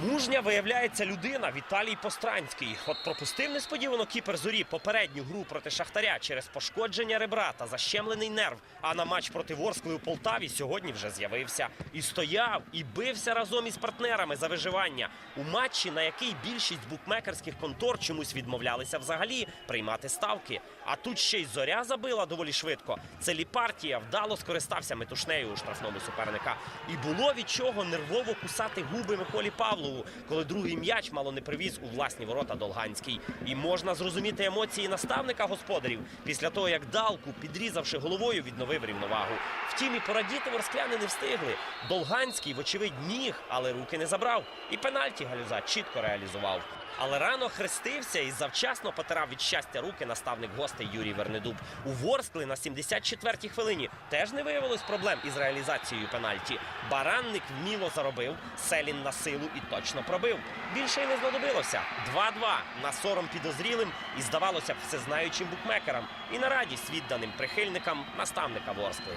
Мужня виявляється людина Віталій Постранський. От пропустив несподівано кіпер зорі попередню гру проти Шахтаря через пошкодження ребра та защемлений нерв. А на матч проти Ворскли у Полтаві сьогодні вже з'явився і стояв, і бився разом із партнерами за виживання у матчі, на який більшість букмекерських контор чомусь відмовлялися взагалі приймати ставки. А тут ще й зоря забила доволі швидко. Целі партія вдало скористався метушнею у штрафному суперника. І було від чого нервово кусати губи Миколі Павлову, коли другий м'яч мало не привіз у власні ворота Долганський. І можна зрозуміти емоції наставника господарів після того, як далку, підрізавши головою, відновив рівновагу. Втім, і порадіти ворскляни не встигли. Долганський, вочевидь, міг, але руки не забрав. І пенальті галюза чітко реалізував. Але рано хрестився і завчасно потирав від щастя руки наставник гостей Юрій Вернедуб. У Ворскли на 74-й хвилині теж не виявилось проблем із реалізацією пенальті. Баранник вміло заробив, Селін на силу і точно пробив. Більше й не знадобилося. 2-2 на сором підозрілим і здавалося б всезнаючим букмекерам. І на радість відданим прихильникам наставника Ворскли.